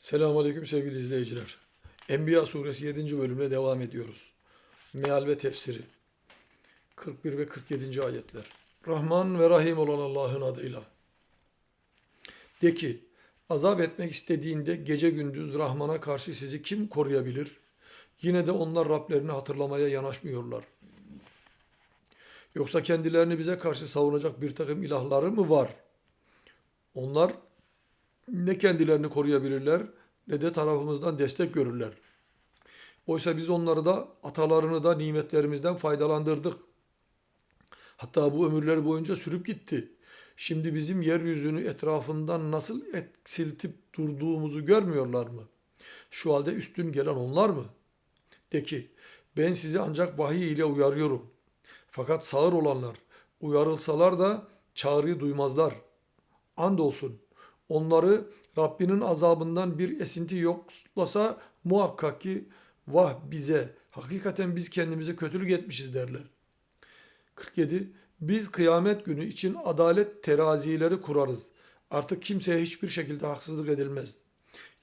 Selamun Aleyküm sevgili izleyiciler. Enbiya suresi 7. bölümle devam ediyoruz. Meal ve tefsiri. 41 ve 47. ayetler. Rahman ve Rahim olan Allah'ın adıyla. De ki, azap etmek istediğinde gece gündüz Rahman'a karşı sizi kim koruyabilir? Yine de onlar Rablerini hatırlamaya yanaşmıyorlar. Yoksa kendilerini bize karşı savunacak bir takım ilahları mı var? Onlar ne kendilerini koruyabilirler ne de tarafımızdan destek görürler. Oysa biz onları da atalarını da nimetlerimizden faydalandırdık. Hatta bu ömürler boyunca sürüp gitti. Şimdi bizim yeryüzünü etrafından nasıl eksiltip durduğumuzu görmüyorlar mı? Şu halde üstün gelen onlar mı? De ki ben sizi ancak vahiy ile uyarıyorum. Fakat sağır olanlar uyarılsalar da çağrıyı duymazlar. Andolsun onları Rabbinin azabından bir esinti yoklasa muhakkak ki vah bize hakikaten biz kendimize kötülük etmişiz derler. 47. Biz kıyamet günü için adalet terazileri kurarız. Artık kimseye hiçbir şekilde haksızlık edilmez.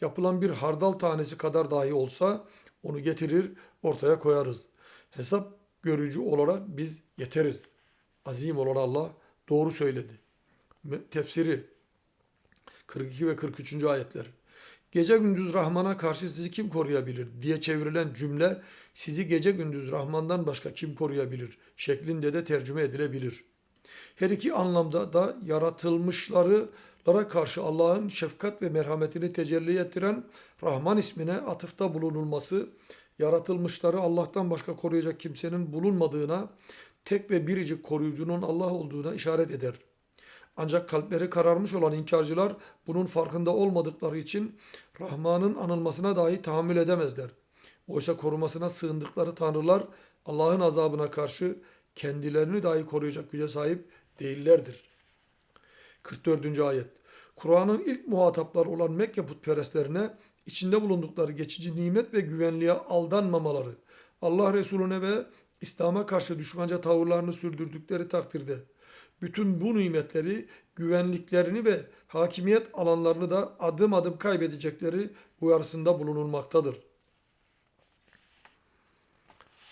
Yapılan bir hardal tanesi kadar dahi olsa onu getirir ortaya koyarız. Hesap görücü olarak biz yeteriz. Azim olan Allah doğru söyledi. Tefsiri 42 ve 43. ayetler. Gece gündüz Rahman'a karşı sizi kim koruyabilir diye çevrilen cümle sizi gece gündüz Rahman'dan başka kim koruyabilir şeklinde de tercüme edilebilir. Her iki anlamda da yaratılmışlara karşı Allah'ın şefkat ve merhametini tecelli ettiren Rahman ismine atıfta bulunulması, yaratılmışları Allah'tan başka koruyacak kimsenin bulunmadığına, tek ve biricik koruyucunun Allah olduğuna işaret eder. Ancak kalpleri kararmış olan inkarcılar bunun farkında olmadıkları için Rahman'ın anılmasına dahi tahammül edemezler. Oysa korumasına sığındıkları tanrılar Allah'ın azabına karşı kendilerini dahi koruyacak güce sahip değillerdir. 44. ayet. Kur'an'ın ilk muhatapları olan Mekke putperestlerine içinde bulundukları geçici nimet ve güvenliğe aldanmamaları, Allah Resulüne ve İslam'a karşı düşmanca tavırlarını sürdürdükleri takdirde bütün bu nimetleri, güvenliklerini ve hakimiyet alanlarını da adım adım kaybedecekleri uyarısında bulunulmaktadır.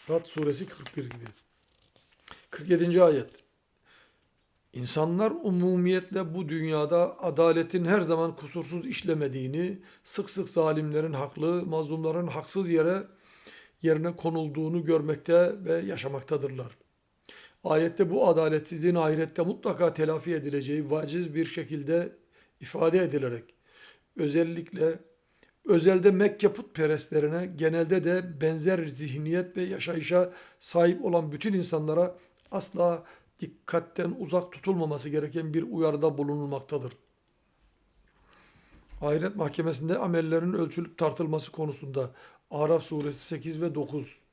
Rad suresi 41 gibi. 47. ayet. İnsanlar umumiyetle bu dünyada adaletin her zaman kusursuz işlemediğini, sık sık zalimlerin haklı, mazlumların haksız yere yerine konulduğunu görmekte ve yaşamaktadırlar. Ayette bu adaletsizliğin ahirette mutlaka telafi edileceği vaciz bir şekilde ifade edilerek özellikle özelde Mekke putperestlerine genelde de benzer zihniyet ve yaşayışa sahip olan bütün insanlara asla dikkatten uzak tutulmaması gereken bir uyarıda bulunulmaktadır. Ahiret mahkemesinde amellerin ölçülüp tartılması konusunda Araf suresi 8 ve 9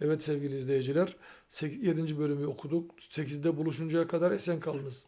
Evet sevgili izleyiciler 7. bölümü okuduk. 8'de buluşuncaya kadar esen kalınız.